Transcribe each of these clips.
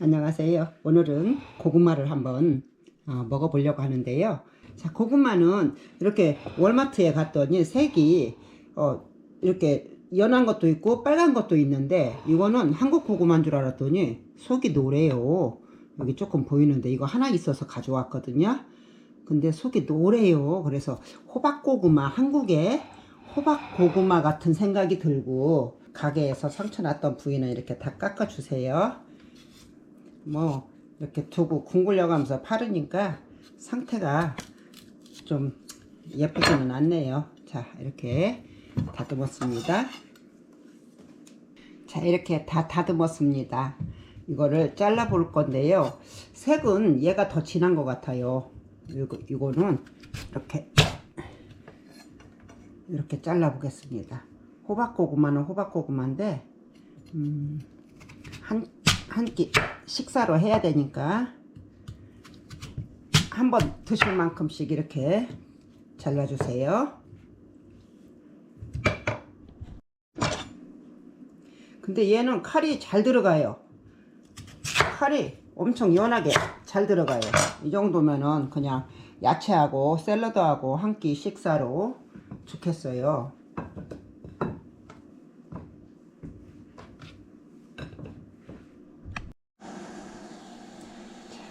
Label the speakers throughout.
Speaker 1: 안녕하세요. 오늘은 고구마를 한번 어, 먹어보려고 하는데요. 자, 고구마는 이렇게 월마트에 갔더니 색이 어, 이렇게 연한 것도 있고 빨간 것도 있는데 이거는 한국 고구마인 줄 알았더니 속이 노래요. 여기 조금 보이는데 이거 하나 있어서 가져왔거든요. 근데 속이 노래요. 그래서 호박 고구마 한국의 호박 고구마 같은 생각이 들고 가게에서 상처 났던 부위는 이렇게 다 깎아 주세요. 뭐 이렇게 두고 궁굴려 가면서 파르니까 상태가 좀 예쁘지는 않네요. 자, 이렇게 다듬었습니다. 자, 이렇게 다 다듬었습니다. 이거를 잘라 볼 건데요. 색은 얘가 더 진한 것 같아요. 이거, 이거는 이렇게 이렇게 잘라 보겠습니다. 호박고구마는 호박고구마인데 음, 한, 한 끼 식사로 해야 되니까 한 번 드실 만큼씩 이렇게 잘라주세요. 근데 얘는 칼이 잘 들어가요. 칼이 엄청 연하게 잘 들어가요. 이 정도면은 그냥 야채하고 샐러드하고 한 끼 식사로 좋겠어요.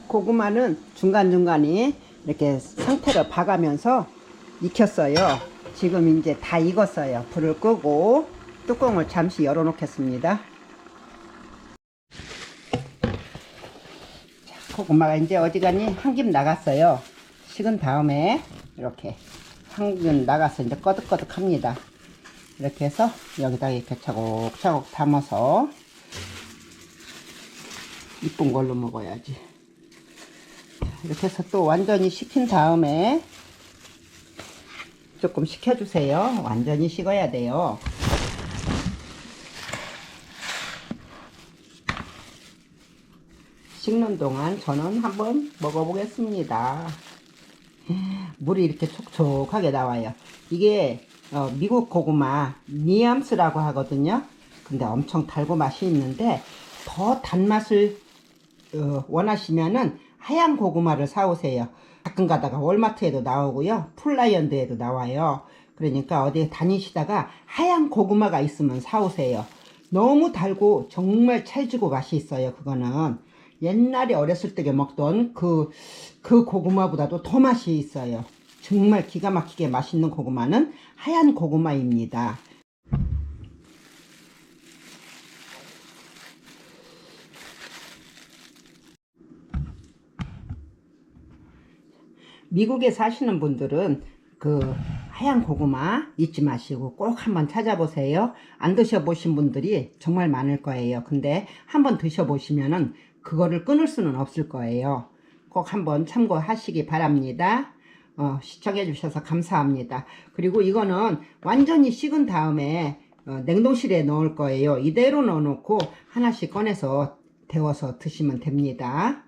Speaker 1: 고구마는 중간중간에 이렇게 상태를 봐가면서 익혔어요. 지금 이제 다 익었어요. 불을 끄고 뚜껑을 잠시 열어 놓겠습니다. 자, 고구마가 이제 어지간히 한김 나갔어요. 식은 다음에 이렇게 한 김 나가서 이제 꺼득꺼득 합니다. 이렇게 해서 여기다 이렇게 차곡차곡 담아서 이쁜 걸로 먹어야지. 이렇게 해서 또 완전히 식힌 다음에 조금 식혀주세요. 완전히 식어야 돼요. 식는 동안 저는 한번 먹어보겠습니다. 물이 이렇게 촉촉하게 나와요. 이게 어, 미국 고구마 니암스라고 하거든요. 근데 엄청 달고 맛이 있는데 더 단맛을 어, 원하시면은 하얀 고구마를 사오세요. 가끔 가다가 월마트에도 나오고요. 풀라이언드에도 나와요. 그러니까 어디 다니시다가 하얀 고구마가 있으면 사오세요. 너무 달고 정말 찰지고 맛이 있어요. 그거는 옛날에 어렸을 때 먹던 그, 그 고구마보다도 더 맛이 있어요. 정말 기가 막히게 맛있는 고구마는 하얀 고구마입니다. 미국에 사시는 분들은 그 하얀 고구마 잊지 마시고 꼭 한번 찾아보세요. 안 드셔보신 분들이 정말 많을 거예요. 근데 한번 드셔보시면은 그거를 끊을 수는 없을 거예요. 꼭 한번 참고하시기 바랍니다. 어, 시청해 주셔서 감사합니다. 그리고 이거는 완전히 식은 다음에 어, 냉동실에 넣을 거예요. 이대로 넣어놓고 하나씩 꺼내서 데워서 드시면 됩니다.